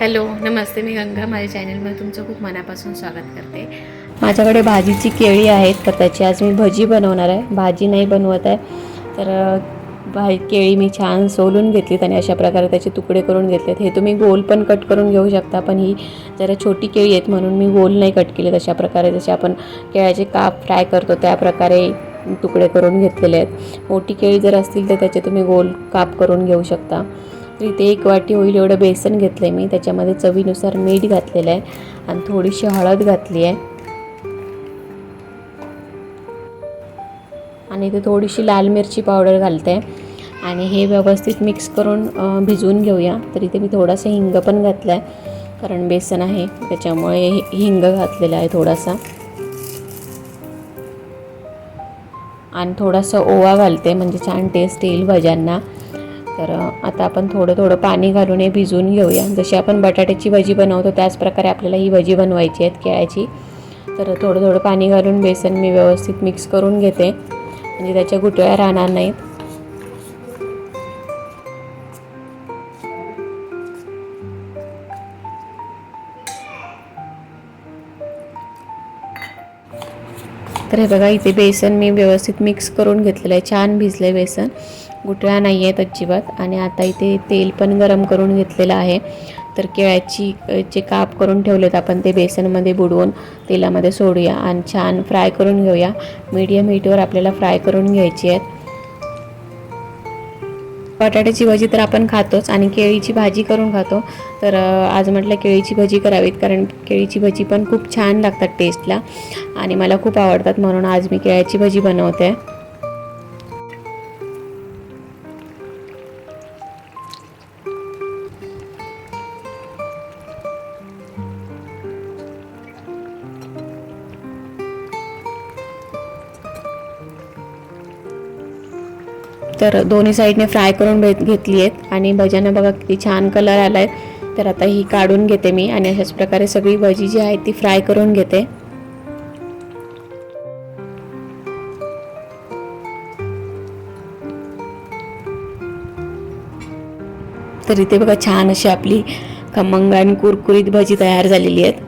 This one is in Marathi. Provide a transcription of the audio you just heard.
हॅलो नमस्ते मी गंगा माझ्या चॅनलमध्ये तुमचं खूप मनापासून स्वागत करते. माझ्याकडे भाजीची केळी आहेत तर त्याची आज मी भजी बनवणार आहे. भाजी नाही बनवत आहे तर भाई केळी मी छान सोलून घेतलीत आणि अशा प्रकारे त्याचे तुकडे करून घेतलेत. हे तुम्ही गोल पण कट करून घेऊ शकता पण ही जरा छोटी केळी आहेत म्हणून मी गोल नाही कट केले अशा प्रकारे. जसे आपण केळ्याचे काप फ्राय करतो त्या प्रकारे तुकडे करून घेतलेले आहेत. मोठी केळी जर असतील तर त्याचे तुम्ही गोल काप करून घेऊ शकता. तर इथे एक वाटी होईल एवढं बेसन घेतलं आहे मी. त्याच्यामध्ये चवीनुसार मीठ घातलेलं आहे आणि थोडीशी हळद घातली आहे. आणि इथे थोडीशी लाल मिरची पावडर घालते आणि हे व्यवस्थित मिक्स करून भिजवून घेऊया. तर इथे मी थोडासा हिंग पण घातला आहे कारण बेसन आहे. त्याच्यामुळे हिंग घातलेला आहे थोडासा. आणि थोडासा ओवा घालते म्हणजे छान टेस्ट येईल भज्यांना. तर आता आपण थोडं थोडं पाणी घालून हे भिजवून घेऊया. जशी आपण बटाट्याची भजी बनवतो त्याच प्रकारे आपल्याला ही भजी बनवायची आहेत केळ्याची तर थोडं थोडं पाणी घालून बेसन मी व्यवस्थित मिक्स करून घेते. म्हणजे त्याच्या गुटळ्या राहणार नाहीत. तर हे बघा इथे बेसन मी व्यवस्थित मिक्स करून घेतलेलं आहे. छान भिजलं आहे बेसन. गुठळ्या नाही आहेत अजिबात. आणि आता इथे तेल पण गरम करून घेतलेलं आहे. तर केळ्याची जे काप करून ठेवलेत आपण ते बेसनमध्ये बुडवून तेलामध्ये सोडूया. आणि छान फ्राय करून घेऊया. मीडियम हीटवर आपल्याला फ्राय करून घ्यायची आहेत. बटाट्याची भजी तर आपण खातोच. आणि केळीची भाजी करून खातो. तर आज म्हटलं केळीची भजी करावीत. कारण केळीची भजी पण खूप छान लागतात टेस्टला आणि मला खूप आवडतात. म्हणून आज मी केळ्याची भजी बनवते. तर दोन्ही साईडने फ्राय करून भेट घेतली आहेत. आणि भज्यांना बघा किती छान कलर आला आहे तर आता ही काढून घेते मी आणि अशाच प्रकारे सगळी भजी जी आहे ती फ्राय करून घेते. तर इथे बघा छान अशी आपली खमंग आणि कुरकुरीत भजी तयार झालेली आहेत.